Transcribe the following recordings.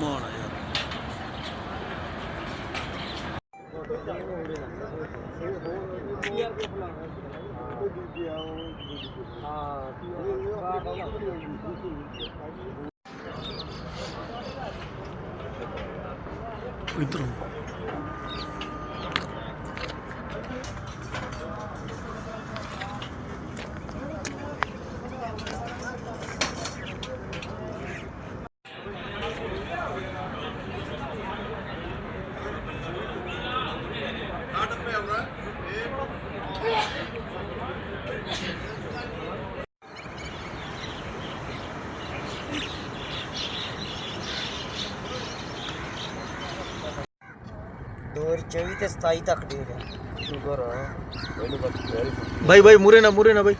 ਮਾਣ ਆ ਯਾਰ। ਇਧਰੋਂ 24 ਤੇ 27 ਤੱਕ ਦੇ ਹੈ ਸ਼ੁਕਰ ਹੈ ਬਾਈ ਬਾਈ ਮੂਰੇ ਨਾ ਮੂਰੇ ਨਾ ਬਾਈ।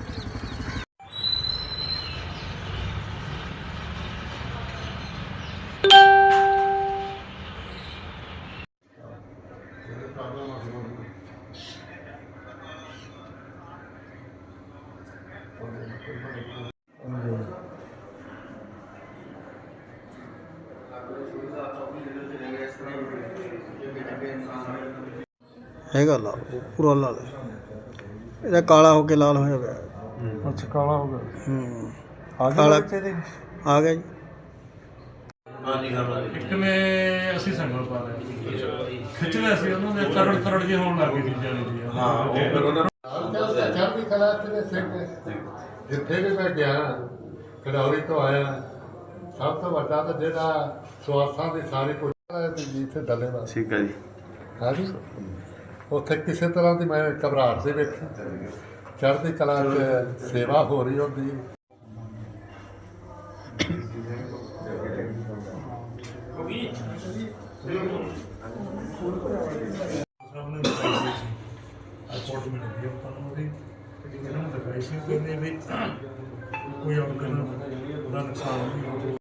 ਹੈਗਾ ਲਾਲ ਪੂਰਾ ਲਾਲ। ਹੈ ਇਹਦਾ ਕਾਲਾ ਹੋ ਕੇ ਲਾਲ ਹੋਇਆ ਹੋਇਆ ਅੱਛਾ ਕਾਲਾ ਹੋ ਗਿਆ। ਹੂੰ। ਆ ਕਾਲਾ। ਬੱਚੇ ਦੇ? ਆ ਗਿਆ ਜੀ। ਇੱਕ ਨੇ ਅਸੀਂ ਸੰਗਲ ਪਾ ਲਿਆ। ਖਿੱਚਦੇ ਸੀ ਉਹਨੂੰ ਦੇ ਕਰੜ ਕਰੜ ਜੇ ਹੋਣ ਲੱਗ ਗਈ ਚੀਜ਼ਾਂ ਦੀ ਹਾਂ ਉਹ ਫਿਰ ਉਹਨਾਂ ਚੜ੍ਹਦੀ ਕਲਾ ਤੇ। ਸਿੰਘ ਜਿੱਥੇ ਵੀ ਮੈਂ ਗਿਆ ਖਡੌਰੀ ਤੋਂ ਆਇਆ ਸਭ ਤੋਂ ਵੱਡਾ ਤਾਂ ਜਿਹੜਾ ਸਵਾਸਾਂ ਦੀ ਸਾਰੀ ਪੁੱਛਣਾ ਤੇ ਜਿੱਥੇ ਡੱਲੇ ਦਾ ਠੀਕ ਹੈ ਜੀ। ਹਾਂਜੀ। ਉੱਥੇ ਕਿਸੇ ਤਰ੍ਹਾਂ ਦੀ ਮੈਂ ਘਬਰਾਹਟ ਦੇ ਵਿੱਚ ਚੜ੍ਹਦੀ ਕਲਾ 'ਚ ਸੇਵਾ ਹੋ ਰਹੀ ਹੁੰਦੀ। ਅਪਾਰਟਮੈਂਟ ਵੀ ਆਪਾਂ ਨੂੰ ਉਹਦੀ ਇਹਨਾਂ ਨੂੰ ਦਿਖਾਈ ਸੀ ਕਹਿੰਦੇ ਵੀ ਕੋਈ ਔਰਗਨ ਦਾ ਨੁਕਸਾਨ ਨਹੀਂ ਹੋ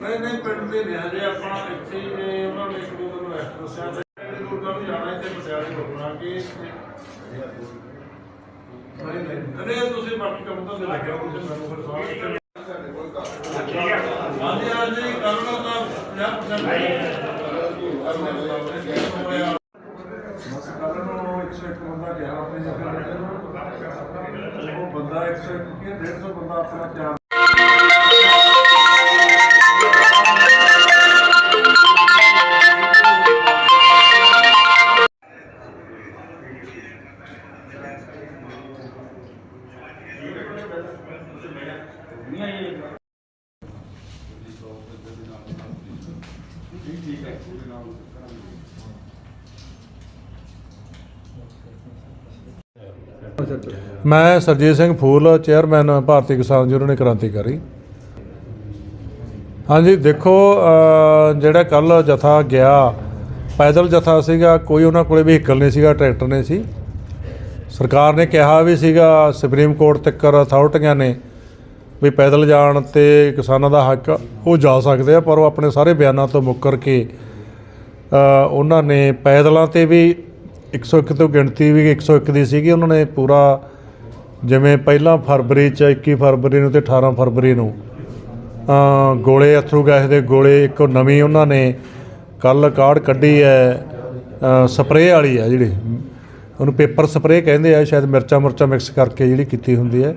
ਨਹੀਂ ਨਹੀਂ, ਪਿੰਡ ਦੇ ਨੇ ਜੇ ਆਪਾਂ ਇੱਥੇ ਹੀ ਨੇ, ਉਹਨਾਂ ਨੇ ਇੱਕ ਦੋ ਦਿਨ ਰੈਸਟ ਦੱਸਿਆ ਤੇ ਲੋਕਾਂ ਨੂੰ ਜਾਣਾ, ਇੱਥੇ ਪਟਿਆਲੇ ਰੁਕਣਾ, ਕਿ ਨਹੀਂ ਨਹੀਂ। ਅਰੇ ਤੁਸੀਂ ਬਾਕੀ ਕੰਮ ਤਾਂ ਲੱਗਿਆ ਤੁਸੀਂ ਮੈਨੂੰ ਫਿਰ ਸਵਾਲ ਹਾਂਜੀ ਹਾਂਜੀ ਕਰਨਾ ਤਾਂ 50% ਬਸ ਕਰਨ ਨੂੰ 101 ਬੰਦਾ ਗਿਆ ਆਪਣੇ ਜਗ੍ਹਾ ਉਹ ਬੰਦਾ 101 ਕੀ 150 ਬੰਦਾ ਆਪਣਾ ਤਿਆਰ ਮੈਂ ਸਰਜੀਤ ਸਿੰਘ ਫੂਲ ਚੇਅਰਮੈਨ ਭਾਰਤੀ ਕਿਸਾਨ ਯੂਨੀਅਨ ਕ੍ਰਾਂਤੀਕਾਰੀ ਹਾਂਜੀ, ਦੇਖੋ ਜਿਹੜਾ ਕੱਲ ਜਥਾ ਗਿਆ, ਪੈਦਲ ਜਥਾ ਸੀਗਾ, ਕੋਈ ਉਹਨਾਂ ਕੋਲੇ ਵਹੀਕਲ ਨਹੀਂ ਸੀਗਾ, ਟਰੈਕਟਰ ਨਹੀਂ ਸੀ। ਸਰਕਾਰ ਨੇ ਕਿਹਾ ਵੀ ਸੀਗਾ, ਸੁਪਰੀਮ ਕੋਰਟ ਤੱਕ ਅਥਾਰਟੀਆਂ ਨੇ ਵੀ ਪੈਦਲ ਜਾਣ ਤੇ ਕਿਸਾਨਾਂ ਦਾ ਹੱਕ ਉਹ ਜਾ ਸਕਦੇ ਆ, ਪਰ ਉਹ ਆਪਣੇ ਸਾਰੇ ਬਿਆਨਾਂ ਤੋਂ ਮੁੱਕਰ ਕੇ ਉਹਨਾਂ ਨੇ ਪੈਦਲਾਂ ਤੇ ਵੀ 101 ਤੋਂ ਗਿਣਤੀ ਵੀ 101 ਦੀ ਸੀਗੀ, ਉਹਨਾਂ ਨੇ ਪੂਰਾ ਜਿਵੇਂ ਪਹਿਲਾਂ ਫਰਵਰੀ ਚ 21 ਫਰਵਰੀ ਨੂੰ ਤੇ 18 ਫਰਵਰੀ ਨੂੰ ਗੋਲੇ ਅਥਰੂ ਗੈਸ ਦੇ ਗੋਲੇ ਇੱਕ ਨਵੀਂ ਉਹਨਾਂ ਨੇ ਕੱਲ ਕਾਰਡ ਕੱਢੀ ਹੈ ਸਪਰੇਅ ਵਾਲੀ ਹੈ ਜਿਹੜੀ। ਉਹਨੂੰ ਪੇਪਰ ਸਪਰੇਅ ਕਹਿੰਦੇ ਆ, ਸ਼ਾਇਦ ਮਿਰਚਾਂ ਮੁਰਚਾਂ ਮਿਕਸ ਕਰਕੇ ਜਿਹੜੀ ਕੀਤੀ ਹੁੰਦੀ ਹੈ।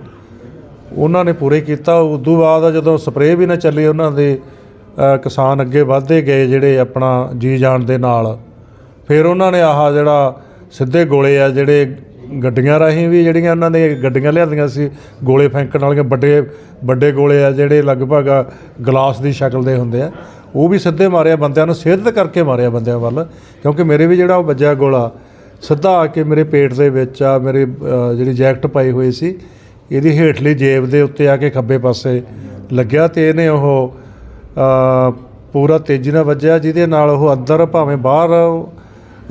ਉਹਨਾਂ ਨੇ ਪੂਰੇ ਕੀਤਾ, ਉਦੋਂ ਬਾਅਦ ਜਦੋਂ ਸਪਰੇਅ ਵੀ ਨਾ ਚੱਲੀ, ਉਹਨਾਂ ਦੇ ਕਿਸਾਨ ਅੱਗੇ ਵਧਦੇ ਗਏ ਜਿਹੜੇ ਆਪਣਾ ਜੀ ਜਾਣ ਦੇ ਨਾਲ। ਫਿਰ ਉਹਨਾਂ ਨੇ ਆਹ ਜਿਹੜਾ ਸਿੱਧੇ ਗੋਲੇ ਆ, ਜਿਹੜੇ ਗੱਡੀਆਂ ਰਾਹੀਂ ਵੀ ਜਿਹੜੀਆਂ ਉਹਨਾਂ ਨੇ ਗੱਡੀਆਂ ਲਿਆਂਦੀਆਂ ਸੀ, ਗੋਲੇ ਫੈਂਕਣ ਵਾਲੀਆਂ, ਵੱਡੇ ਵੱਡੇ ਗੋਲੇ ਆ ਜਿਹੜੇ ਲਗਭਗ ਗਲਾਸ ਦੀ ਸ਼ਕਲ ਦੇ ਹੁੰਦੇ ਆ, ਉਹ ਵੀ ਸਿੱਧੇ ਮਾਰਿਆ ਬੰਦਿਆਂ ਨੂੰ, ਸਿਹਤ ਕਰਕੇ ਮਾਰਿਆ ਬੰਦਿਆਂ ਵੱਲ, ਕਿਉਂਕਿ ਮੇਰੇ ਵੀ ਜਿਹੜਾ ਉਹ ਵੱਜਿਆ ਗੋਲਾ, ਸਿੱਧਾ ਆ ਕੇ ਮੇਰੇ ਪੇਟ ਦੇ ਵਿੱਚ ਆ, ਮੇਰੇ ਜਿਹੜੀ ਜੈਕਟ ਪਾਈ ਹੋਈ ਸੀ, ਇਹਦੀ ਹੇਠਲੀ ਜੇਬ ਦੇ ਉੱਤੇ ਆ ਕੇ ਖੱਬੇ ਪਾਸੇ ਲੱਗਿਆ ਤੇ ਇਹਨੇ ਉਹ ਪੂਰਾ ਤੇਜ਼ੀ ਨਾਲ ਵੱਜਿਆ, ਜਿਹਦੇ ਨਾਲ ਉਹ ਅੰਦਰ ਭਾਵੇਂ ਬਾਹਰ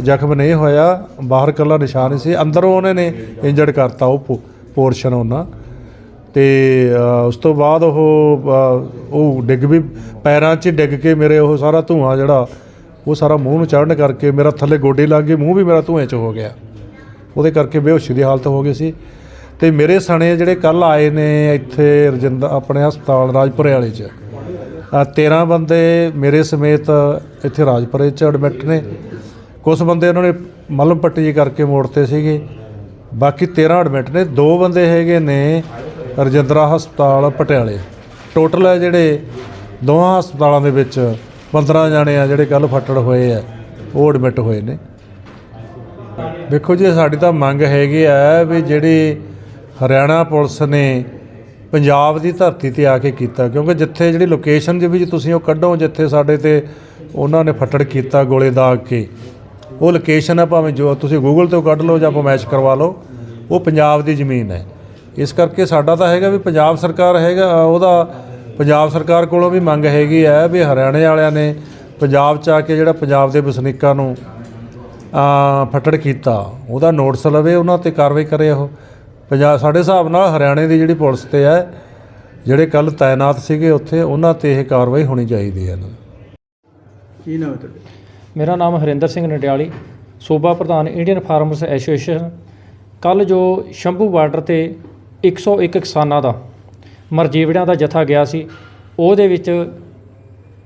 ਜ਼ਖਮ ਨਹੀਂ ਹੋਇਆ ਬਾਹਰ ਕੱਲਾ ਨਿਸ਼ਾਨ ਹੀ ਸੀ ਅੰਦਰੋਂ ਉਹਨਾਂ ਨੇ ਇੰਜਰਡ ਕਰਤਾ ਉਹ ਪੋਰਸ਼ਨ ਉਹਨਾਂ। ਤੇ ਉਸ ਤੋਂ ਬਾਅਦ ਉਹ ਉਹ ਡਿੱਗ ਵੀ ਪੈਰਾਂ 'ਚ ਡਿੱਗ ਕੇ ਮੇਰੇ ਉਹ ਸਾਰਾ ਧੂਆਂ ਜਿਹੜਾ ਉਹ ਸਾਰਾ ਮੂੰਹ ਨੂੰ ਚੜ੍ਹਨ ਕਰਕੇ ਮੇਰਾ ਥੱਲੇ ਗੋਡੇ ਲੱਗ ਗਏ ਮੂੰਹ ਵੀ ਮੇਰਾ ਧੂਏ 'ਚ ਹੋ ਗਿਆ। ਉਹਦੇ ਕਰਕੇ ਬੇਹੋਸ਼ੀ ਦੀ ਹਾਲਤ ਹੋ ਗਈ ਸੀ। ਤੇ ਮੇਰੇ ਸਣੇ ਜਿਹੜੇ ਕੱਲ ਆਏ ਨੇ ਇੱਥੇ ਰਜਿੰਦਰ ਆਪਣੇ ਹਸਪਤਾਲ ਰਾਜਪੁਰੇ ਵਾਲੇ 'ਚ। ਅ, 13 ਬੰਦੇ ਮੇਰੇ ਸਮੇਤ ਇੱਥੇ ਰਾਜਪੁਰੇ 'ਚ ਐਡਮਿਟ ਨੇ। ਕੁਝ ਬੰਦੇ ਉਹਨਾਂ ਨੇ ਮਲਮ ਪੱਟੀ ਕਰਕੇ ਮੋੜਤੇ ਸੀਗੇ। ਬਾਕੀ 13 ਐਡਮਿਟ ਨੇ, ਦੋ ਬੰਦੇ ਹੈਗੇ ਨੇ ਰਜਿੰਦਰਾ ਹਸਪਤਾਲ ਪਟਿਆਲੇ। ਟੋਟਲ ਹੈ ਜਿਹੜੇ ਦੋਹਾਂ ਹਸਪਤਾਲਾਂ ਦੇ ਵਿੱਚ 15 ਜਾਣੇ ਆ ਜਿਹੜੇ ਕੱਲ ਫੱਟੜ ਹੋਏ ਆ, ਉਹ ਐਡਮਿਟ ਹੋਏ ਨੇ। ਦੇਖੋ ਜੀ, ਸਾਡੀ ਤਾਂ ਮੰਗ ਹੈਗੀ ਆ ਵੀ ਜਿਹੜੀ ਹਰਿਆਣਾ ਪੁਲਿਸ ਨੇ ਪੰਜਾਬ ਦੀ ਧਰਤੀ ਤੇ ਆ ਕੇ ਕੀਤਾ, ਕਿਉਂਕਿ ਜਿੱਥੇ ਜਿਹੜੀ ਲੋਕੇਸ਼ਨ ਦੇ ਵੀ ਤੁਸੀਂ ਉਹ ਕੱਢੋ, ਜਿੱਥੇ ਸਾਡੇ ਤੇ ਉਹਨਾਂ ਨੇ ਫੱਟੜ ਕੀਤਾ ਗੋਲੇ ਦਾਗ ਕੇ ਉਹ ਲੋਕੇਸ਼ਨ ਹੈ ਭਾਵੇਂ ਜੋ ਤੁਸੀਂ ਗੂਗਲ ਤੋਂ ਕੱਢ ਲਓ ਜਾਂ ਆਪਾਂ ਮੈਚ ਕਰਵਾ ਲਓ, ਉਹ ਪੰਜਾਬ ਦੀ ਜ਼ਮੀਨ ਹੈ। ਇਸ ਕਰਕੇ ਸਾਡਾ ਤਾਂ ਹੈਗਾ ਵੀ ਪੰਜਾਬ ਸਰਕਾਰ ਹੈਗਾ, ਉਹਦਾ ਪੰਜਾਬ ਸਰਕਾਰ ਕੋਲੋਂ ਵੀ ਮੰਗ ਹੈਗੀ ਹੈ ਵੀ ਹਰਿਆਣੇ ਵਾਲਿਆਂ ਨੇ ਪੰਜਾਬ 'ਚ ਆ ਕੇ ਜਿਹੜਾ ਪੰਜਾਬ ਦੇ ਵਸਨੀਕਾਂ ਨੂੰ ਆ ਫੱਟੜ ਕੀਤਾ, ਉਹਦਾ ਨੋਟਿਸ ਲਵੇ, ਉਹਨਾਂ ਤੇ ਕਾਰਵਾਈ ਕਰੇ ਉਹ। ਪੰਜਾਬ, ਸਾਡੇ ਹਿਸਾਬ ਨਾਲ ਹਰਿਆਣੇ ਦੀ ਜਿਹੜੀ ਪੁਲਿਸ ਤੇ ਹੈ, ਜਿਹੜੇ ਕੱਲ ਤਾਇਨਾਤ ਸੀਗੇ ਉੱਥੇ, ਉਹਨਾਂ ਤੇ ਇਹ ਕਾਰਵਾਈ ਹੋਣੀ ਚਾਹੀਦੀ ਹੈ ਕੀ ਨਾਮ ਹੈ ਤੁਹਾਡਾ? ਮੇਰਾ ਨਾਮ ਹਰਿੰਦਰ ਸਿੰਘ ਨਡਿਆਲੀ, ਸੂਬਾ ਪ੍ਰਧਾਨ ਇੰਡੀਅਨ ਫਾਰਮਰਸ ਐਸੋਸੀਏਸ਼ਨ। ਕੱਲ ਜੋ ਸ਼ੰਭੂ ਬਾਰਡਰ ਤੇ 101 ਕਿਸਾਨਾਂ ਦਾ ਮਰਜੀਵੜਿਆਂ ਦਾ ਜਥਾ ਗਿਆ ਸੀ, ਉਹਦੇ ਵਿੱਚ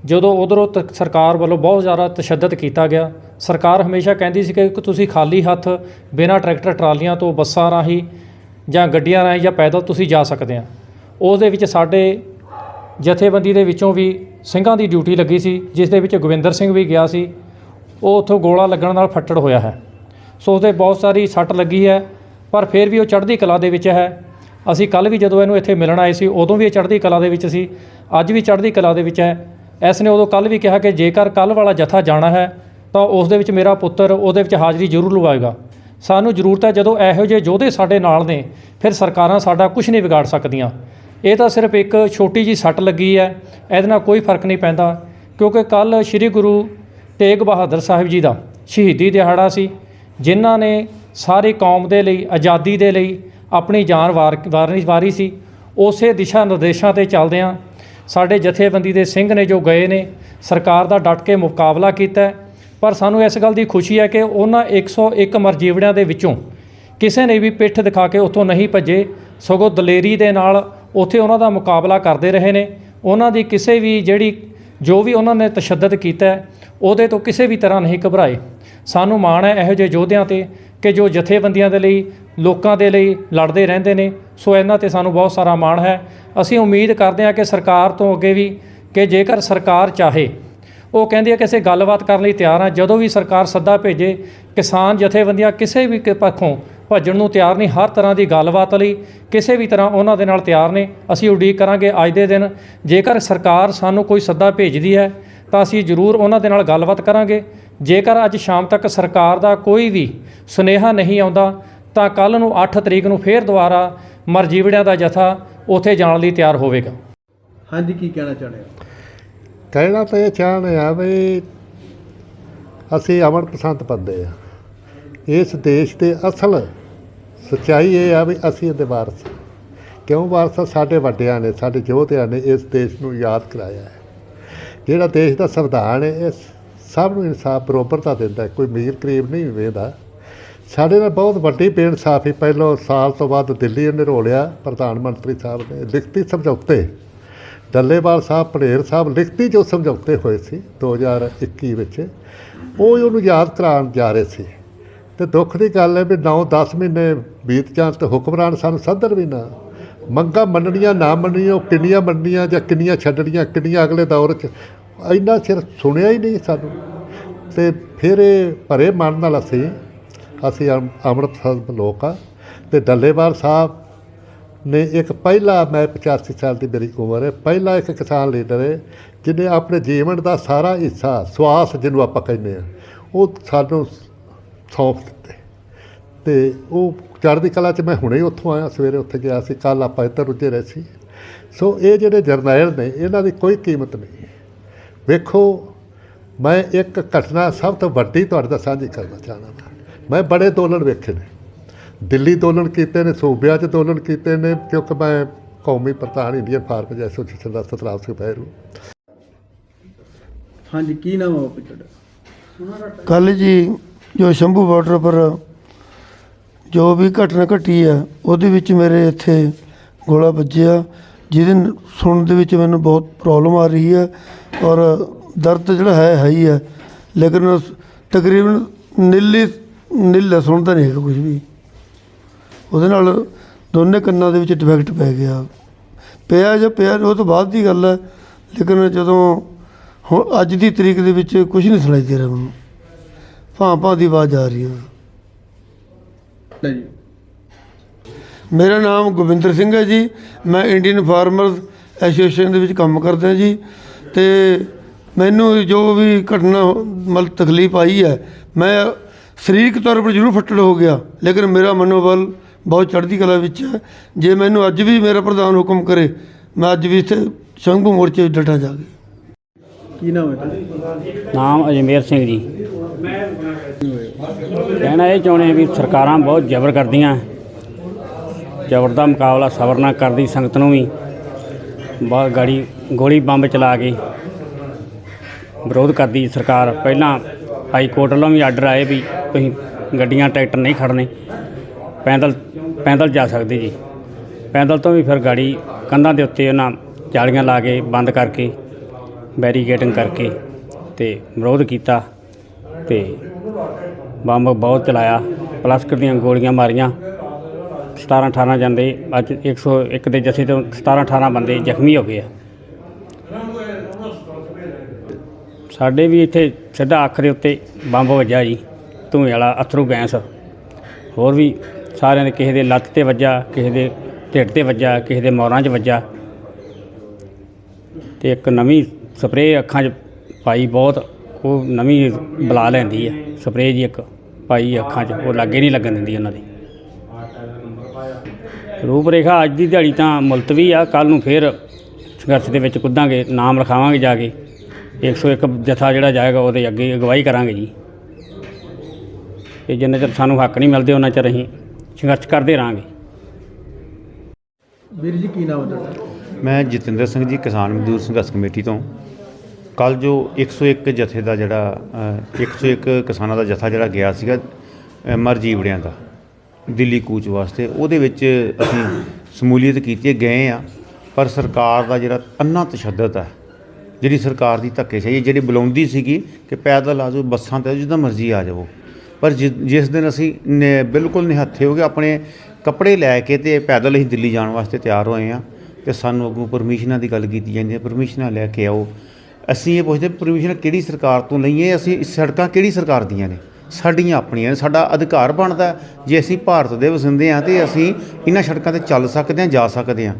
ਜਦੋਂ ਉਧਰੋਂ ਸਰਕਾਰ ਵੱਲੋਂ ਬਹੁਤ ਜ਼ਿਆਦਾ ਤਸ਼ੱਦਦ ਕੀਤਾ ਗਿਆ, ਸਰਕਾਰ ਹਮੇਸ਼ਾ ਕਹਿੰਦੀ ਸੀ ਕਿ ਤੁਸੀਂ ਖਾਲੀ ਹੱਥ ਬਿਨਾਂ ਟਰੈਕਟਰ ਟਰਾਲੀਆਂ ਤੋਂ ਬੱਸਾਂ ਰਾਹੀਂ ਜਾਂ ਗੱਡੀਆਂ ਰਾਹੀਂ ਜਾਂ ਪੈਦਲ ਤੁਸੀਂ ਜਾ ਸਕਦੇ ਆ। ਉਸ ਦੇ ਵਿੱਚ ਸਾਡੇ ਜਥੇਬੰਦੀ ਦੇ ਵਿੱਚੋਂ ਵੀ ਸਿੰਘਾਂ ਦੀ ਡਿਊਟੀ ਲੱਗੀ ਸੀ, ਜਿਸ ਦੇ ਵਿੱਚ ਗੋਵਿੰਦਰ ਸਿੰਘ ਵੀ ਗਿਆ ਸੀ ਉਹ ਉੱਥੋਂ ਗੋਲਾ ਲੱਗਣ ਨਾਲ ਫੱਟੜ ਹੋਇਆ ਹੈ। ਸੋ ਉਸਦੇ ਬਹੁਤ ਸਾਰੀ ਸੱਟ ਲੱਗੀ ਹੈ, ਪਰ ਫਿਰ ਵੀ ਉਹ ਚੜ੍ਹਦੀ ਕਲਾ ਦੇ ਵਿੱਚ ਹੈ। ਅਸੀਂ ਕੱਲ ਵੀ ਜਦੋਂ ਇਹਨੂੰ ਇੱਥੇ ਮਿਲਣ ਆਏ ਸੀ, ਉਦੋਂ ਵੀ ਇਹ ਚੜ੍ਹਦੀ ਕਲਾ ਦੇ ਵਿੱਚ ਸੀ, ਅੱਜ ਵੀ ਚੜ੍ਹਦੀ ਕਲਾ ਦੇ ਵਿੱਚ ਹੈ। ਇਸ ਨੇ ਉਦੋਂ ਕੱਲ ਵੀ ਕਿਹਾ ਕਿ ਜੇਕਰ ਕੱਲ ਵਾਲਾ ਜਥਾ ਜਾਣਾ ਹੈ, ਤਾਂ ਉਸ ਦੇ ਵਿੱਚ ਮੇਰਾ ਪੁੱਤਰ ਉਹਦੇ ਵਿੱਚ ਹਾਜ਼ਰੀ ਜ਼ਰੂਰ ਲਵਾਏਗਾ। ਸਾਨੂੰ ਜ਼ਰੂਰਤ ਹੈ ਜਦੋਂ ਇਹੋ ਜਿਹੇ ਯੋਧੇ ਸਾਡੇ ਨਾਲ ਨੇ, ਫਿਰ ਸਰਕਾਰਾਂ ਸਾਡਾ ਕੁਝ ਨਹੀਂ ਵਿਗਾੜ ਸਕਦੀਆਂ। ਇਹ ਤਾਂ ਸਿਰਫ ਇੱਕ ਛੋਟੀ ਜੀ ਸੱਟ ਲੱਗੀ ਹੈ, ਇਹਦੇ ਨਾਲ ਕੋਈ ਫ਼ਰਕ ਨਹੀਂ ਪੈਂਦਾ, ਕਿਉਂਕਿ ਕੱਲ ਸ੍ਰੀ ਗੁਰੂ ਤੇਗ ਬਹਾਦਰ ਸਾਹਿਬ ਜੀ ਦਾ ਸ਼ਹੀਦੀ ਦਿਹਾੜਾ ਸੀ, ਜਿਨ੍ਹਾਂ ਨੇ ਸਾਰੀ ਕੌਮ ਦੇ ਲਈ, ਆਜ਼ਾਦੀ ਦੇ ਲਈ ਆਪਣੀ ਜਾਨ ਵਾਰ, ਵਾਰਨੀ, ਵਾਰੀ ਸੀ। ਉਸੇ ਦਿਸ਼ਾ ਨਿਰਦੇਸ਼ਾਂ ਤੇ ਚੱਲਦਿਆਂ ਸਾਡੇ ਜਥੇਬੰਦੀ ਦੇ ਸਿੰਘ ਨੇ ਜੋ ਗਏ ਨੇ, ਸਰਕਾਰ ਦਾ ਡਟ ਕੇ ਮੁਕਾਬਲਾ ਕੀਤਾ ਪਰ ਸਾਨੂੰ ਇਸ ਗੱਲ ਦੀ ਖੁਸ਼ੀ ਹੈ ਕਿ ਉਹਨਾਂ 101 ਮਰਜੀਵੜਿਆਂ ਦੇ ਵਿੱਚੋਂ ਕਿਸੇ ਨੇ ਵੀ ਪਿੱਠ ਦਿਖਾ ਕੇ ਉੱਥੋਂ ਨਹੀਂ ਭੱਜੇ। ਸਗੋਂ ਦਲੇਰੀ ਦੇ ਨਾਲ ਉੱਥੇ ਉਹਨਾਂ ਦਾ ਮੁਕਾਬਲਾ ਕਰਦੇ ਰਹੇ ਨੇ। ਉਹਨਾਂ ਦੀ ਕਿਸੇ ਵੀ ਜਿਹੜੀ, ਜੋ ਵੀ ਉਹਨਾਂ ਨੇ ਤਸ਼ੱਦਦ ਕੀਤਾ ਉਹਦੇ ਤੋਂ ਕਿਸੇ ਵੀ ਤਰ੍ਹਾਂ ਨਹੀਂ ਘਬਰਾਏ। ਸਾਨੂੰ ਮਾਣ ਹੈ ਇਹੋ ਜਿਹੇ ਯੋਧਿਆਂ ਤੇ ਕਿ ਜੋ ਜਥੇਬੰਦੀਆਂ ਦੇ ਲਈ, ਲੋਕਾਂ ਦੇ ਲਈ ਲੜਦੇ ਰਹਿੰਦੇ ਨੇ। ਸੋ ਇਹਨਾਂ ਤੇ ਸਾਨੂੰ ਬਹੁਤ ਸਾਰਾ ਮਾਣ ਹੈ। ਅਸੀਂ ਉਮੀਦ ਕਰਦੇ ਹਾਂ ਕਿ ਸਰਕਾਰ ਤੋਂ ਅੱਗੇ ਵੀ ਕਿ ਜੇਕਰ ਸਰਕਾਰ ਚਾਹੇ, ਉਹ ਕਹਿੰਦੀ ਹੈ ਕਿ ਅਸੀਂ ਗੱਲਬਾਤ ਕਰਨ ਲਈ ਤਿਆਰ ਹਾਂ। ਜਦੋਂ ਵੀ ਸਰਕਾਰ ਸੱਦਾ ਭੇਜੇ, ਕਿਸਾਨ ਜਥੇਬੰਦੀਆਂ ਕਿਸੇ ਵੀ ਪੱਖੋਂ ਭੱਜਣ ਨੂੰ ਤਿਆਰ ਨਹੀਂ। ਹਰ ਤਰ੍ਹਾਂ ਦੀ ਗੱਲਬਾਤ ਲਈ ਕਿਸੇ ਵੀ ਤਰ੍ਹਾਂ ਉਹਨਾਂ ਦੇ ਨਾਲ ਤਿਆਰ ਨੇ। ਅਸੀਂ ਉਡੀਕ ਕਰਾਂਗੇ ਅੱਜ ਦੇ ਦਿਨ। ਜੇਕਰ ਸਰਕਾਰ ਸਾਨੂੰ ਕੋਈ ਸੱਦਾ ਭੇਜਦੀ ਹੈ ਤਾਂ ਅਸੀਂ ਜ਼ਰੂਰ ਉਹਨਾਂ ਦੇ ਨਾਲ ਗੱਲਬਾਤ ਕਰਾਂਗੇ। ਜੇਕਰ ਅੱਜ ਸ਼ਾਮ ਤੱਕ ਸਰਕਾਰ ਦਾ ਕੋਈ ਵੀ ਸੁਨੇਹਾ ਨਹੀਂ ਆਉਂਦਾ ਤਾਂ ਕੱਲ ਨੂੰ 8 ਤਰੀਕ ਨੂੰ ਫੇਰ ਦੁਬਾਰਾ ਮਰਜੀਵੜਿਆਂ ਦਾ ਜਥਾ ਉੱਥੇ ਜਾਣ ਲਈ ਤਿਆਰ ਹੋਵੇਗਾ। ਹਾਂਜੀ ਕੀ ਕਹਿਣਾ ਚਾਹੁੰਦੇ ਹੋ? ਕਹਿਣਾ ਤਾਂ ਇਹ ਚਾਹੁੰਦੇ ਆ ਵੀ ਅਸੀਂ ਅਮਨ ਪਸੰਦ ਬੰਦੇ ਆ। ਇਸ ਦੇਸ਼ ਦੇ ਅਸਲ ਸੱਚਾਈ ਇਹ ਆ ਵੀ ਅਸੀਂ ਇਹਦੇ ਵਾਰਸ। ਕਿਉਂ ਵਾਰਸ? ਸਾਡੇ ਵੱਡਿਆਂ ਨੇ ਸਾਡੇ ਯੋਧਿਆਂ ਨੇ ਇਸ ਦੇਸ਼ ਨੂੰ ਯਾਦ ਕਰਾਇਆ ਹੈ। ਜਿਹੜਾ ਦੇਸ਼ ਦਾ ਸੰਵਿਧਾਨ ਹੈ, ਇਹ ਸਭ ਨੂੰ ਇਨਸਾਫ ਬਰੋਬਰਤਾ ਦਿੰਦਾ ਕੋਈ ਅਮੀਰ ਕਰੀਬ ਨਹੀਂ ਵੇਖਦਾ। ਸਾਡੇ ਨਾਲ ਬਹੁਤ ਵੱਡੀ ਬੇਇਨਸਾਫੀ, ਪਹਿਲੋਂ ਸਾਲ ਤੋਂ ਬਾਅਦ ਦਿੱਲੀ ਉਹਨੇ ਰੋਲਿਆ, ਪ੍ਰਧਾਨ ਮੰਤਰੀ ਸਾਹਿਬ ਨੇ ਲਿਖਤੀ ਸਮਝੌਤੇ। ਡੱਲੇਵਾਲ ਸਾਹਿਬ ਪੜੇਰ ਸਾਹਿਬ ਲਿਖਤੀ ਜੋ ਸਮਝੌਤੇ ਹੋਏ ਸੀ 2021 ਵਿੱਚ, ਉਹ ਹੀ ਉਹਨੂੰ ਯਾਦ ਕਰਾਉਣ ਜਾ ਰਹੇ ਸੀ। ਤੇ ਦੁੱਖ ਦੀ ਗੱਲ ਹੈ ਵੀ 9-10 ਮਹੀਨੇ ਬੀਤ ਜਾਣ ਤੇ ਹੁਕਮਰਾਨ ਸਾਨੂੰ ਸੱਦਣ ਵੀ ਨਾ ਮੰਗਾਂ ਮੰਨਣੀਆਂ, ਨਾ ਮੰਨਣੀਆਂ, ਉਹ ਕਿੰਨੀਆਂ ਮੰਨਣੀਆਂ ਜਾਂ ਕਿੰਨੀਆਂ ਛੱਡਣੀਆਂ, ਕਿੰਨੀਆਂ ਅਗਲੇ ਦੌਰ 'ਚ, ਇੰਨਾ ਸਿਰ ਸੁਣਿਆ ਹੀ ਨਹੀਂ ਸਾਨੂੰ। ਤੇ ਫਿਰ ਇਹ ਭਰੇ ਮਨ ਨਾਲ ਅਸੀਂ ਅਸੀਂ ਅਮ- ਅੰਮ੍ਰਿਤਸਰ ਲੋਕ ਆ। ਤੇ ਡੱਲੇਵਾਲ ਸਾਹਿਬ ਨੇ ਇੱਕ ਪਹਿਲਾ, ਮੈਂ 85 ਸਾਲ ਦੀ ਮੇਰੀ ਉਮਰ ਹੈ, ਪਹਿਲਾ ਇੱਕ ਕਿਸਾਨ ਲੀਡਰ ਹੈ, ਜਿਹਨੇ ਆਪਣੇ ਜੀਵਨ ਦਾ ਸਾਰਾ ਹਿੱਸਾ, ਸਵਾਸ ਜਿਹਨੂੰ ਆਪਾਂ ਕਹਿੰਦੇ ਆ ਉਹ ਸਾਨੂੰ ਸੌਂਪ ਦਿੱਤੇ। ਤੇ ਉਹ ਚੜ੍ਹਦੀ ਕਲਾ 'ਚ ਮੈਂ ਹੁਣੇ ਹੀ ਉੱਥੋਂ ਆਇਆ ਸਵੇਰੇ ਉੱਥੇ ਗਿਆ ਸੀ ਕੱਲ ਆਪਾਂ ਇੱਧਰ ਰੁੱਝੇ ਰਹੇ ਸੀ। ਸੋ ਇਹ ਜਿਹੜੇ ਜਰਨੈਲ ਨੇ ਇਹਨਾਂ ਦੀ ਕੋਈ ਕੀਮਤ ਨਹੀਂ। ਵੇਖੋ ਮੈਂ ਇੱਕ ਘਟਨਾ ਸਭ ਤੋਂ ਵੱਡੀ ਤੁਹਾਡੇ ਨਾਲ ਸਾਂਝੀ ਕਰਨਾ ਚਾਹੁੰਦਾ ਮੈਂ ਬੜੇ ਅੰਦੋਲਨ ਵੇਖੇ ਨੇ। ਦਿੱਲੀ ਅੰਦੋਲਨ ਕੀਤੇ ਨੇ ਸੂਬਿਆਂ 'ਚ ਅੰਦੋਲਨ ਕੀਤੇ ਨੇ ਕਿਉਂਕਿ ਮੈਂ ਕੌਮੀ ਪ੍ਰਧਾਨ ਇੰਡੀਅਨ ਫਾਰਮਰਜ਼ ਐਸੋਸੀਏਸ਼ਨ ਦਾ ਸਤਨਾਮ ਸਿੰਘ ਬਹਿਰੂ ਹਾਂਜੀ ਕੀ ਨਾਮ ਹੈ ਤੁਹਾਡਾ? ਕੱਲ ਜੀ ਜੋ ਸ਼ੰਭੂ ਬਾਰਡਰ ਪਰ ਜੋ ਵੀ ਘਟਨਾ ਘਟੀ ਆ ਉਹਦੇ ਵਿੱਚ ਮੇਰੇ ਇੱਥੇ ਗੋਲਾ ਵੱਜਿਆ ਜਿਹਦੇ ਸੁਣਨ ਦੇ ਵਿੱਚ ਮੈਨੂੰ ਬਹੁਤ ਪ੍ਰੋਬਲਮ ਆ ਰਹੀ ਹੈ ਔਰ ਦਰਦ ਜਿਹੜਾ ਹੈ ਹੈ ਹੀ ਹੈ ਲੇਕਿਨ ਤਕਰੀਬਨ ਨੀਲੀ ਨੀਲ ਹੈ, ਸੁਣਦਾ ਨਹੀਂ ਹੈਗਾ ਕੁਝ ਵੀ। ਉਹਦੇ ਨਾਲ ਦੋਨੇ ਕੰਨਾਂ ਦੇ ਵਿੱਚ ਡਿਫੈਕਟ ਪੈ ਗਿਆ। ਪਿਆ ਜਾਂ ਪਿਆ ਉਹ ਤੋਂ ਬਾਅਦ ਦੀ ਗੱਲ ਹੈ ਲੇਕਿਨ ਜਦੋਂ ਹੁਣ ਅੱਜ ਦੀ ਤਰੀਕ ਦੇ ਵਿੱਚ ਕੁਝ ਨਹੀਂ ਸੁਣਾਈ ਦੇ ਰਿਹਾ ਮੈਨੂੰ। ਭਾਂ ਭਾਂ ਦੀ ਆਵਾਜ਼ ਆ ਰਹੀ ਹੈ ਜੀ। ਮੇਰਾ ਨਾਮ ਗੋਬਿੰਦਰ ਸਿੰਘ ਹੈ ਜੀ। ਮੈਂ ਇੰਡੀਅਨ ਫਾਰਮਰਸ ਐਸੋਸੀਏਸ਼ਨ ਦੇ ਵਿੱਚ ਕੰਮ ਕਰਦਾ ਜੀ। ਤੇ ਮੈਨੂੰ ਜੋ ਵੀ ਘਟਨਾ, ਮਤਲਬ ਤਕਲੀਫ ਆਈ ਹੈ, ਮੈਂ ਸਰੀਰਕ ਤੌਰ 'ਤੇ ਜ਼ਰੂਰ ਫੱਟੜ ਹੋ ਗਿਆ, ਲੇਕਿਨ ਮੇਰਾ ਮਨੋਬਲ ਬਹੁਤ ਚੜ੍ਹਦੀ ਕਲਾ ਵਿੱਚ ਹੈ। ਜੇ ਮੈਨੂੰ ਅੱਜ ਵੀ ਮੇਰਾ ਪ੍ਰਧਾਨ ਹੁਕਮ ਕਰੇ, ਮੈਂ ਅੱਜ ਵੀ ਇੱਥੇ ਸ਼ੰਭੂ ਮੋਰਚੇ 'ਚ ਡਟਾ ਜਾ ਕੀ ਨਾਮ ਹੈ ਨਾਮ ਅਜਮੇਰ ਸਿੰਘ ਜੀ। ਕਹਿਣਾ ਇਹ ਚਾਹੁੰਦੇ ਹਾਂ ਵੀ ਸਰਕਾਰਾਂ ਬਹੁਤ ਜ਼ਬਰ ਕਰਦੀਆਂ। ਜ਼ਬਰ ਦਾ ਮੁਕਾਬਲਾ ਸਬਰ ਨਾਲ ਕਰਦੀ ਸੰਗਤ ਨੂੰ ਵੀ। ਬਹੁਤ ਗਾੜੀ ਗੋਲੀ ਬੰਬ ਚਲਾ ਕੇ ਵਿਰੋਧ ਕਰਦੀ ਸਰਕਾਰ। ਪਹਿਲਾਂ ਹਾਈ ਕੋਰਟ ਵੱਲੋਂ ਵੀ ਆਰਡਰ ਆਏ ਵੀ ਤੁਸੀਂ ਗੱਡੀਆਂ ਟਰੈਕਟਰ ਨਹੀਂ ਖੜਨੇ ਪੈਦਲ ਪੈਦਲ ਜਾ ਸਕਦੇ ਜੀ। ਪੈਦਲ ਤੋਂ ਵੀ ਫਿਰ ਗਾੜੀ ਕੰਧਾਂ ਦੇ ਉੱਤੇ ਉਹਨਾਂ ਜਾਲੀਆਂ ਲਾ ਕੇ ਬੰਦ ਕਰਕੇ ਬੈਰੀਕੇਡਿੰਗ ਕਰਕੇ ਤੇ ਵਿਰੋਧ ਕੀਤਾ ਤੇ ਬੰਬ ਬਹੁਤ ਚਲਾਇਆ। ਪਲਾਸਟਿਕ ਦੀਆਂ ਗੋਲੀਆਂ ਮਾਰੀਆਂ। 17 18 ਜਾਂਦੇ, ਅੱਜ 101 ਦੇ ਜਥੇ ਤੋਂ 17 18 ਬੰਦੇ ਜ਼ਖਮੀ ਹੋ ਗਏ ਆ। ਸਾਡੇ ਵੀ ਇੱਥੇ ਸਿੱਧਾ ਅੱਖ ਦੇ ਉੱਤੇ ਬੰਬ ਵੱਜਾ ਜੀ, ਧੂਏ ਵਾਲਾ ਅਥਰੂ ਗੈਸ। ਹੋਰ ਵੀ ਸਾਰਿਆਂ ਦੇ ਕਿਸੇ ਦੇ ਲੱਤ ਤੇ ਵੱਜਾ ਕਿਸੇ ਦੇ ਢਿੱਡ ਤੇ ਵੱਜਾ ਕਿਸੇ ਦੇ ਮੋਰਾਂ 'ਚ ਵੱਜਾ ਤੇ ਇੱਕ ਨਵੀਂ ਸਪਰੇਅ ਅੱਖਾਂ 'ਚ ਪਾਈ ਬਹੁਤ ਉਹ ਨਵੀਂ ਬੁਲਾ ਲੈਂਦੀ ਹੈ ਸਪਰੇਅ ਜੀ ਇੱਕ ਪਾਈ ਅੱਖਾਂ 'ਚ ਉਹ ਲਾਗੇ ਨਹੀਂ ਲੱਗਣ ਦਿੰਦੀ ਉਹਨਾਂ ਦੀ। ਰੂਪ ਰੇਖਾ ਅੱਜ ਦੀ ਦਿਹਾੜੀ ਤਾਂ ਮੁਲਤਵੀ ਆ ਕੱਲ ਨੂੰ ਫੇਰ ਸੰਘਰਸ਼ ਦੇ ਵਿੱਚ ਕੁੱਦਾਂਗੇ ਨਾਮ ਲਿਖਾਵਾਂਗੇ ਜਾ ਕੇ। 101 ਜਥਾ ਜਿਹੜਾ ਜਾਏਗਾ ਉਹਦੇ ਅੱਗੇ ਅਗਵਾਈ ਕਰਾਂਗੇ ਜੀ। ਤੇ ਜਿੰਨਾ ਚਿਰ ਸਾਨੂੰ ਹੱਕ ਨਹੀਂ ਮਿਲਦੇ ਉਹਨਾਂ ਚਿਰ ਅਸੀਂ ਸੰਘਰਸ਼ ਕਰਦੇ ਰਹਾਂਗੇ। ਵੀਰ ਜੀ ਕੀ ਨਾਮ ਹੈ ਤੁਹਾਡਾ? ਮੈਂ ਜਤਿੰਦਰ ਸਿੰਘ ਜੀ ਕਿਸਾਨ ਮਜ਼ਦੂਰ ਸੰਘਰਸ਼ ਕਮੇਟੀ ਤੋਂ। ਕੱਲ ਜੋ 101 ਜਥੇ ਦਾ ਜਿਹੜਾ ਅ, 101 ਕਿਸਾਨਾਂ ਦਾ ਜਥਾ ਜਿਹੜਾ ਗਿਆ ਸੀਗਾ ਅ, ਮਰਜੀਵੜਿਆਂ ਦਾ ਦਿੱਲੀ ਕੂਚ ਵਾਸਤੇ ਉਹਦੇ ਵਿੱਚ ਅਸੀਂ ਸਮੂਲੀਅਤ ਕੀਤੀ ਗਏ ਆ ਪਰ ਸਰਕਾਰ ਦਾ ਜਿਹੜਾ ਅੰਨਾ ਤਸ਼ੱਦਦ ਹੈ ਜਿਹੜੀ ਸਰਕਾਰ ਦੀ ਧੱਕੇਸ਼ਾਹੀ ਜਿਹੜੀ ਬੁਲਾਉਂਦੀ ਸੀਗੀ ਕਿ ਪੈਦਲ ਆ ਜਾਓ ਬੱਸਾਂ ਤੇ ਜਿੱਦਾਂ ਮਰਜ਼ੀ ਆ ਜਾਵੋ। ਪਰ ਜਿ- ਜਿਸ ਦਿਨ ਅਸੀਂ ਨੇ- ਬਿਲਕੁਲ ਨਿਹੱਥੇ ਹੋ ਗਏ ਆਪਣੇ ਕੱਪੜੇ ਲੈ ਕੇ ਤੇ ਪੈਦਲ ਅਸੀਂ ਦਿੱਲੀ ਜਾਣ ਵਾਸਤੇ ਤਿਆਰ ਹੋਏ ਆ ਤੇ ਸਾਨੂੰ ਅੱਗੋਂ ਪਰਮਿਸ਼ਨਾਂ ਦੀ ਗੱਲ ਕੀਤੀ ਜਾਂਦੀ ਹੈ ਪਰਮਿਸ਼ਨਾਂ ਲੈ ਕੇ ਆਓ। ਅਸੀਂ ਇਹ ਪੁੱਛਦੇ ਪਰਮਿਸ਼ਨ ਕਿਹੜੀ ਸਰਕਾਰ ਤੋਂ ਲਈਏ? ਅਸੀਂ ਸੜਕਾਂ ਕਿਹੜੀ ਸਰਕਾਰ ਦੀਆਂ ਨੇ? ਸਾਡੀਆਂ ਆਪਣੀਆਂ ਨੇ, ਸਾਡਾ ਅਧਿਕਾਰ ਬਣਦਾ ਜੇ ਅਸੀਂ ਭਾਰਤ ਦੇ ਵਸਿੰਦੇ ਹਾਂ ਤੇ ਅਸੀਂ ਇਹਨਾਂ ਸੜਕਾਂ ਤੇ ਚੱਲ ਸਕਦੇ ਹਾਂ, ਜਾ ਸਕਦੇ ਹਾਂ।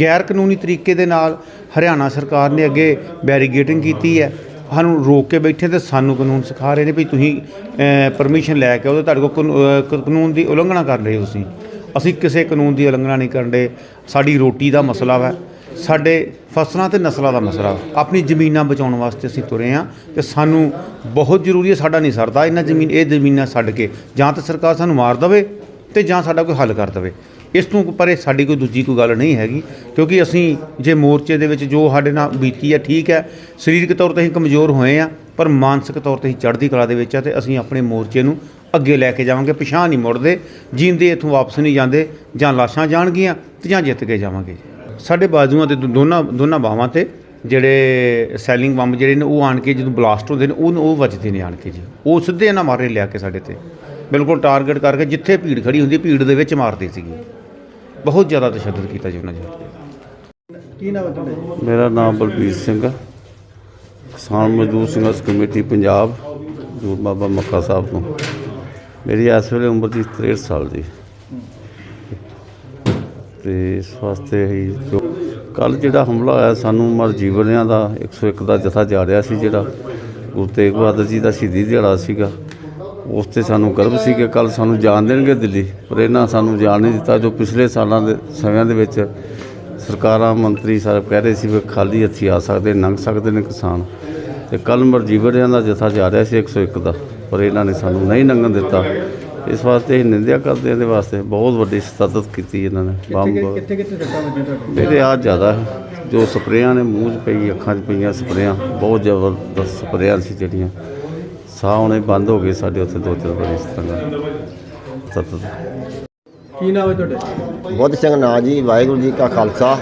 ਗੈਰ ਕਾਨੂੰਨੀ ਤਰੀਕੇ ਦੇ ਨਾਲ ਹਰਿਆਣਾ ਸਰਕਾਰ ਨੇ ਅੱਗੇ ਬੈਰੀਗੇਟਿੰਗ ਕੀਤੀ ਹੈ। ਸਾਨੂੰ ਰੋਕ ਕੇ ਬੈਠੇ ਤੇ ਸਾਨੂੰ ਕਾਨੂੰਨ ਸਿਖਾ ਰਹੇ ਨੇ ਵੀ ਤੁਸੀਂ ਪਰਮਿਸ਼ਨ ਲੈ ਕੇ ਉਹਦੇ ਤੁਹਾਡੇ ਕੋਲ ਕਾਨੂੰਨ ਦੀ ਉਲੰਘਣਾ ਕਰ ਰਹੇ ਹੋ ਤੁਸੀਂ। ਅਸੀਂ ਕਿਸੇ ਕਾਨੂੰਨ ਦੀ ਉਲੰਘਣਾ ਨਹੀਂ ਕਰਨ ਦੇ। ਸਾਡੀ ਰੋਟੀ ਦਾ ਮਸਲਾ ਵਾ। ਸਾਡੇ ਫਸਲਾਂ ਤੇ ਨਸਲਾਂ ਦਾ ਮਸਲਾ। ਆਪਣੀ ਜ਼ਮੀਨਾਂ ਬਚਾਉਣ ਵਾਸਤੇ ਅਸੀਂ ਤੁਰੇ ਹਾਂ ਤੇ ਸਾਨੂੰ ਬਹੁਤ ਜ਼ਰੂਰੀ ਹੈ ਸਾਡਾ ਨਹੀਂ ਸਰਦਾ ਇਹਨਾਂ ਜ਼ਮੀਨ, ਇਹ ਜ਼ਮੀਨਾਂ ਛੱਡ ਕੇ। ਜਾਂ ਤਾਂ ਸਰਕਾਰ ਸਾਨੂੰ ਮਾਰ ਦੇਵੇ ਤੇ ਜਾਂ ਸਾਡਾ ਕੋਈ ਹੱਲ ਕਰ ਦੇਵੇ। ਇਸ ਤੋਂ ਪਰੇ ਸਾਡੀ ਕੋਈ ਦੂਜੀ ਕੋਈ ਗੱਲ ਨਹੀਂ ਹੈਗੀ, ਕਿਉਂਕਿ ਅਸੀਂ ਜੇ ਮੋਰਚੇ ਦੇ ਵਿੱਚ ਜੋ ਸਾਡੇ ਨਾਲ ਬੀਤੀ ਹੈ, ਠੀਕ ਹੈ, ਸਰੀਰਕ ਤੌਰ ਤੇ ਅਸੀਂ ਕਮਜ਼ੋਰ ਹੋਏ ਆ, ਪਰ ਮਾਨਸਿਕ ਤੌਰ ਤੇ ਅਸੀਂ ਚੜ੍ਹਦੀ ਕਲਾ ਦੇ ਵਿੱਚ ਆ ਤੇ ਅਸੀਂ ਆਪਣੇ ਮੋਰਚੇ ਨੂੰ ਅੱਗੇ ਲੈ ਕੇ ਜਾਵਾਂਗੇ, ਪਿਛਾਂਹ ਨਹੀਂ ਮੁੜਦੇ, ਜਿੰਦੇ ਇੱਥੋਂ ਵਾਪਸ ਨਹੀਂ ਜਾਂਦੇ, ਜਾਂ ਲਾਸ਼ਾਂ ਜਾਣਗੀਆਂ ਤੇ ਜਾਂ ਜਿੱਤ ਕੇ ਜਾਵਾਂਗੇ। ਸਾਡੇ ਬਾਜ਼ੂਆਂ ਤੇ ਦੋ- ਦੋਨਾਂ ਦੋਨਾਂ ਬਾਹਾਂ ਤੇ ਜਿਹੜੇ ਸੈਲਿੰਗ ਬੰਬ ਜਿਹੜੇ ਨੇ ਉਹ ਆਣ ਕੇ ਜਦੋਂ ਬਲਾਸਟ ਹੁੰਦੇ ਨੇ ਉਹ ਉਹ ਵੱਜਦੇ ਨੇ ਆਣ ਕੇ ਜੀ। ਉਹ ਸਿੱਧੇ ਨਾ ਮਾਰੇ ਲਿਆ ਕੇ ਸਾਡੇ ਤੇ। ਬਿਲਕੁਲ ਟਾਰਗੇਟ ਕਰਕੇ ਜਿੱਥੇ ਭੀੜ ਖੜੀ ਹੁੰਦੀ ਭੀੜ ਦੇ ਵਿੱਚ ਮਾਰਦੇ ਸੀਗੇ। ਬਹੁਤ ਜ਼ਿਆਦਾ ਤਸ਼ੱਦਦ ਕੀਤਾ ਜੀ ਉਹਨਾਂ ਨੇ ਕੀ ਨਾਮ ਹੈ ਤੁਹਾਡਾ ਜੀ? ਮੇਰਾ ਨਾਮ ਬਲਬੀਰ ਸਿੰਘ ਆ। ਕਿਸਾਨ ਮਜ਼ਦੂਰ ਸੰਘਰਸ਼ ਕਮੇਟੀ ਪੰਜਾਬ ਜੂਰ ਬਾਬਾ ਮੱਕਾ ਸਾਹਿਬ ਤੋਂ। ਮੇਰੀ ਇਸ ਵੇਲੇ ਉਮਰ ਜੀ 63 ਸਾਲ ਦੀ। ਤੇ ਇਸ ਵਾਸਤੇ ਹੀ ਜੋ ਕੱਲ ਜਿਹੜਾ ਹਮਲਾ ਹੋਇਆ, ਸਾਨੂੰ ਮਰਜੀਵਰਿਆਂ ਦਾ 101 ਦਾ ਜਥਾ ਜਾ ਰਿਹਾ ਸੀ ਜਿਹੜਾ, ਗੁਰੂ ਤੇਗ ਬਹਾਦਰ ਜੀ ਦਾ ਸ਼ਹੀਦੀ ਦਿਹਾੜਾ ਸੀਗਾ। ਉਸ ਤੇ ਸਾਨੂੰ ਗਰਵ ਸੀ ਕਿ ਕੱਲ ਸਾਨੂੰ ਜਾਣ ਦੇਣਗੇ ਦਿੱਲੀ, ਪਰ ਇਹਨਾਂ ਸਾਨੂੰ ਜਾਣ ਨਹੀਂ ਦਿੱਤਾ, ਜੋ ਪਿਛਲੇ ਸਾਲਾਂ ਦੇ ਸਮਿਆਂ ਦੇ ਵਿੱਚ ਸਰਕਾਰਾਂ, ਮੰਤਰੀ ਸਾਹਿਬ ਕਹਿ ਰਹੇ ਸੀ ਵੀ ਖਾਲੀ ਹੱਥੀ ਆ ਸਕਦੇ, ਲੰਘ ਸਕਦੇ ਨੇ ਕਿਸਾਨ। ਤੇ ਕੱਲ ਮਰਜੀਵਰਿਆਂ ਦਾ ਜਥਾ ਜਾ ਰਿਹਾ ਸੀ 101 ਦਾ, ਪਰ ਇਹਨਾਂ ਨੇ ਸਾਨੂੰ ਨਹੀਂ ਲੰਘਣ ਦਿੱਤਾ। ਇਸ ਵਾਸਤੇ ਅਸੀਂ ਨਿੰਦਿਆ ਕਰਦੇ ਹਾਂ ਇਹਦੇ ਵਾਸਤੇ ਬਹੁਤ ਵੱਡੀ ਸਤਤ ਕੀਤੀ ਇਹਨਾਂ ਨੇ ਬੰਬ ਕਿੱਥੇ ਕਿੱਥੇ ਸੱਟਾਂ ਵੱਜੀਆਂ ਤੁਹਾਡੇ ਇਹਦੇ ਆ ਜ਼ਿਆਦਾ ਜੋ ਸਪਰੇਆਂ ਨੇ ਮੂੰਹ 'ਚ ਪਈ ਅੱਖਾਂ 'ਚ ਪਈਆਂ ਸਪਰੇਆਂ ਬਹੁਤ ਜ਼ਬਰਦਸਤ ਸਪਰੇਆਂ ਸੀ ਜਿਹੜੀਆਂ। ਸਾਹ ਆਉਣੇ ਬੰਦ ਹੋ ਗਏ ਸਾਡੇ ਉੱਥੇ ਦੋ ਚਾਰ ਵਾਰੀ ਇਸ ਤਰ੍ਹਾਂ ਸਤਤ। ਕੀ ਨਾਮ ਹੈ ਤੁਹਾਡੇ? ਬੁੱਧ ਸਿੰਘ ਨਾਂ ਜੀ ਵਾਹਿਗੁਰੂ ਜੀ ਕਾ ਖਾਲਸਾ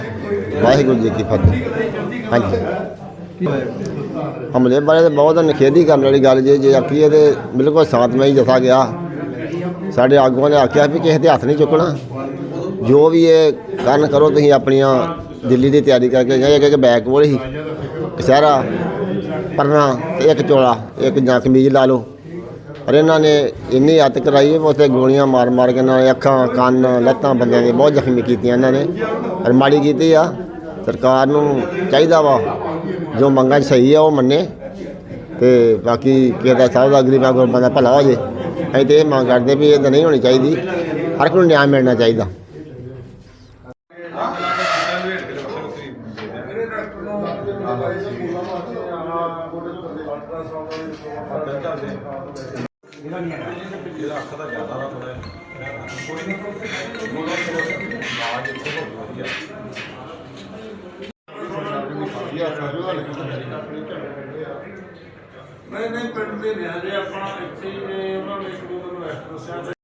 ਵਾਹਿਗੁਰੂ ਜੀ ਕੀ ਫਤਿਹ। ਹਾਂਜੀ। ਹਮਲੇ ਬਾਰੇ ਤਾਂ ਬਹੁਤ ਨਿਖੇਧੀ ਕਰਨ ਵਾਲੀ ਗੱਲ ਜੇ ਜੇ ਆਖੀਏ ਤੇ ਬਿਲਕੁਲ ਸ਼ਾਂਤਮਈ ਜਥਾ ਗਿਆ। ਸਾਡੇ ਆਗੂਆਂ ਨੇ ਆਖਿਆ ਵੀ ਕਿਸੇ ਦੇ ਹੱਥ ਨਹੀਂ ਚੁੱਕਣਾ। ਜੋ ਵੀ ਇਹ ਕਰਨ ਕਰੋ, ਤੁਸੀਂ ਆਪਣੀਆਂ ਦਿੱਲੀ ਦੀ ਤਿਆਰੀ ਕਰਕੇ ਗਏ ਇੱਕ ਬੈਕ ਬੈਗ ਕੋਲ ਹੀ ਕਸ਼ਹਿਰਾ ਪਰਨਾ ਤੇ ਇੱਕ ਚੋਲਾ, ਇੱਕ ਜਾਂ ਕਮੀਜ਼ ਲਾ ਲਓ। ਪਰ ਇਹਨਾਂ ਨੇ ਇੰਨੀ ਹੱਤ ਕਰਾਈ ਹੈ ਉੱਥੇ ਗੋਲੀਆਂ ਮਾਰ ਮਾਰ ਕੇ ਇਹਨਾਂ ਅੱਖਾਂ, ਕੰਨ, ਲੱਤਾਂ ਬੰਦਿਆਂ ਦੇ ਬਹੁਤ ਜ਼ਖਮੀ ਕੀਤੀਆਂ ਇਹਨਾਂ ਨੇ। ਪਰ ਮਾੜੀ ਕੀਤੀ ਆ, ਸਰਕਾਰ ਨੂੰ ਚਾਹੀਦਾ ਵਾ, ਜੋ ਮੰਗਾਂ 'ਚ ਸਹੀ ਆ ਉਹ ਮੰਨੇ ਤੇ ਬਾਕੀ ਕਿਸੇ ਦਾ ਸਭ ਦਾ ਗਰੀਬਾਂ ਕੋਲ ਬੰਦਾ ਭਲਾ ਹੋ ਜੇ। ਅਸੀਂ ਤੇ ਇਹ ਮੰਗ ਕਰਦੇ ਵੀ ਇਹ ਨਹੀਂ ਹੋਣੀ ਚਾਹੀਦੀ। ਹਰ ਇੱਕ ਨੂੰ ਨਿਆਂ ਮਿਲਣਾ ਚਾਹੀਦਾ। ਨਹੀਂ ਨਹੀਂ, ਪਿੰਡ ਦੇ ਨਿਆਂ ਜੇ ਆਪਣਾ ਇੱਥੇ ਹੀ, ਇਹ ਉਹਨਾਂ ਨੇ ਇੱਕ ਦੋ ਦਿਨ ਰੈਸਟ ਦੱਸਿਆ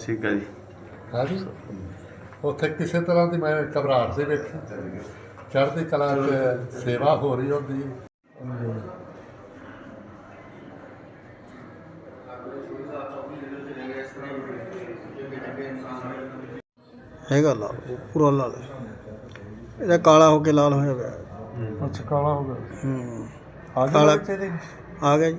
ਠੀਕ ਹੈ ਜੀ। ਹਾਂਜੀ। ਉੱਥੇ ਕਿਸੇ ਤਰ੍ਹਾਂ ਦੀ ਮੈਂ ਘਬਰਾਹਟ ਦੇ ਵਿੱਚ ਚੜ੍ਹਦੀ ਕਲਾ 'ਚ ਸੇਵਾ ਹੋ ਰਹੀ ਹੁੰਦੀ। ਹੈਗਾ ਲਾਲ ਪੂਰਾ ਲਾਲ ਹੈ। ਇਹਦਾ ਕਾਲਾ ਹੋ ਕੇ ਲਾਲ ਹੋਇਆ ਹੋਇਆ ਅੱਛਾ ਕਾਲਾ ਹੋ ਗਿਆ। ਹੂੰ। ਆ ਗਿਆ ਆ ਗਿਆ ਜੀ।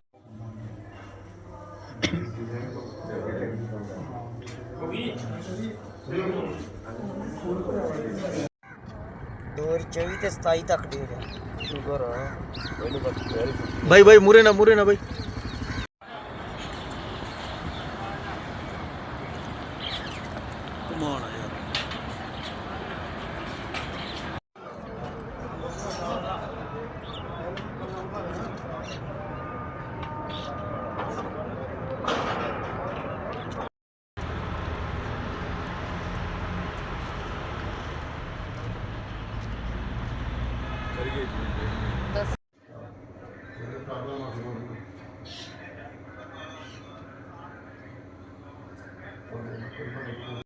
24 ਤੇ 27 ਤੱਕ ਡੇਟ ਹੈ ਸ਼ੁਕਰ ਆ। ਇਹਨੂੰ ਬਸ ਬਾਈ ਬਾਈ ਮੂਰੇ ਨਾ ਮੂਰੇ ਨਾ ਬਈ।